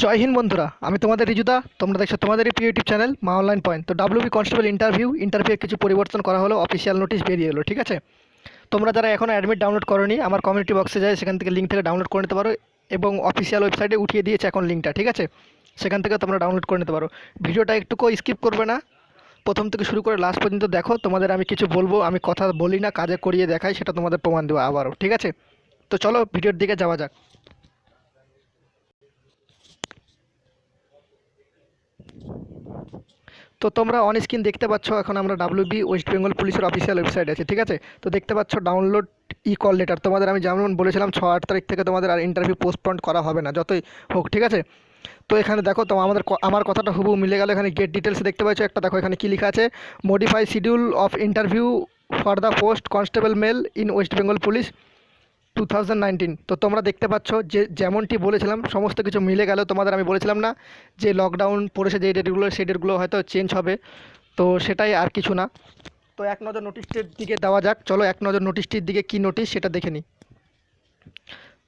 জয় হিন্দ বন্ধুরা, আমি তোমাদের রিজুদা, তোমরা দেখছ তোমাদেরই প্রিয় YouTube channel Maa online point. তো ডাব্লিউবি কনস্টেবল ইন্টারভিউ ইন্টারভিউ কিছু পরিবর্তন করা হলো অফিসিয়াল নোটিশ বেরিয়ে এলো, ঠিক আছে? তোমরা যারা এখনও অ্যাডমিট ডাউনলোড করোনি, আমার কমিউনিটি বক্সে যায় সেখান থেকে লিঙ্ক থেকে ডাউনলোড করে নিতে পারো এবং অফিসিয়াল ওয়েবসাইটে উঠিয়ে দিয়েছে এখন লিঙ্কটা ঠিক আছে? সেখান থেকে তোমরা ডাউনলোড করে নিতে পারো। ভিডিওটা একটুকু স্কিপ করবে না। প্রথম থেকে শুরু করে লাস্ট পর্যন্ত দেখো, তোমাদের আমি কিছু বলব, আমি কথা বলি না, কাজে করিয়ে দেখাই, সেটা তোমাদের প্রমাণ দেবো আবারও, ঠিক আছে? তো চলো, ভিডিওর দিকে যাওয়া যাক। তো তোমরা অন স্ক্রিন দেখতে পাচ্ছ এখন আমরা ডাব্লিউবি ওয়েস্ট বেঙ্গল পুলিশের অফিসিয়াল ওয়েবসাইট আছে, ঠিক আছে? তো দেখতে পাচ্ছ ডাউনলোড ই কল লেটার তোমাদের আমি যেমন বলেছিলাম ছ আট তারিখ থেকে তোমাদের আর ইন্টারভিউ পোস্টপন্ড করা হবে না, যতই হোক, ঠিক আছে? তো এখানে দেখো, তো আমাদের আমার কথাটা হুবু মিলে গেল, এখানে গেট ডিটেলস দেখতে পাচ্ছ একটা দেখো, এখানে কী লেখা আছে? Modify schedule of interview for the post constable male in West Bengal police too তো তোমরা দেখতে পাচ্ছ যে যেমনটি বলেছিলাম, সমস্ত কিছু মিলে গেল। তোমাদের আমি বলেছিলাম না যে লকডাউন পড়েছে যে ডেটগুলো সেই ডেটগুলো হয়তো চেঞ্জ হবে। তো সেটাই আর কিছু না। তো এক নজর নোটিশটির দিকে দেওয়া যাক। চলো এক নজর নোটিশটির দিকে কী নোটিশ সেটা দেখে নিই।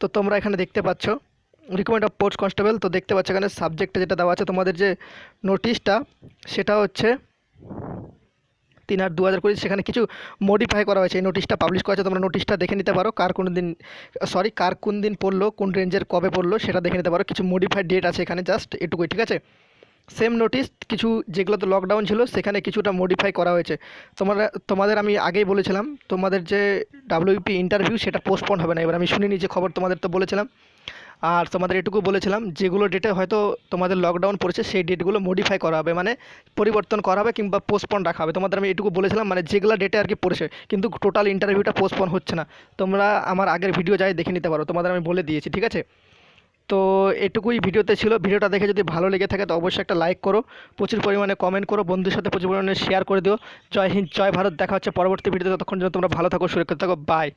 তো তোমরা এখানে দেখতে পাচ্ছ রিকমেন্ড অফ পোস্ট কনস্টেবল তো দেখতে পাচ্ছ এখানে সাবজেক্টে যেটা দেওয়া আছে তোমাদের যে নোটিশটা সেটা হচ্ছে তিন আট দু হাজার কুড়ি সেখানে কিছু মডিফাই করা হয়েছে। এই নোটিশটা পাবলিশ করা হয়েছে, তোমরা নোটিশটা দেখে নিতে পারো। কার কোন দিন সরি কার কোন দিন পড়ল, কোন রেঞ্জের কবে পড়ল, সেটা দেখে নিতে পারো। কিছু মডিফাইড ডেট আছে এখানে জাস্ট এটুকুই, ঠিক আছে? সেম নোটিস কিছু যেগুলোতে লকডাউন ছিল, সেখানে কিছুটা মডিফাই করা হয়েছে। তোমরা, তোমাদের আমি আগেই বলেছিলাম, তোমাদের যে ডাব্লিউপি ইন্টারভিউ সেটা পোস্টপন্ড হবে না। এবার আমি শুনিনি যে খবর তোমাদের তো বলেছিলাম। আর তোমাদের এটুকু বলেছিলাম, যেগুলো ডেটে হয়তো তোমাদের লকডাউন পড়েছে, সেই ডেটগুলো মডিফাই করা হবে মানে পরিবর্তন করা হবে কিংবা পোস্টপন রাখা হবে। তোমাদের আমি এটুকু বলেছিলাম মানে যেগুলো ডেটে আর কি পড়েছে, কিন্তু টোটাল ইন্টারভিউটা পোস্টপন হচ্ছে না। তোমরা আমার আগের ভিডিও যাই দেখে নিতে পারো, তোমাদের আমি বলে দিয়েছি, ঠিক আছে? তো এটুকুই ভিডিওতে ছিল। ভিডিওটা দেখে যদি ভালো লেগে থাকে, তো অবশ্যই একটা লাইক করো, প্রচুর পরিমাণে কমেন্ট করো বন্ধুর সাথে প্রচুর পরিমাণে শেয়ার করে দিও। জয় হিন্দ, জয় ভারত, দেখা হচ্ছে পরবর্তী ভিডিওতে ততক্ষণ যেন তোমরা ভালো থাকো, সুরক্ষিত থাকো বাই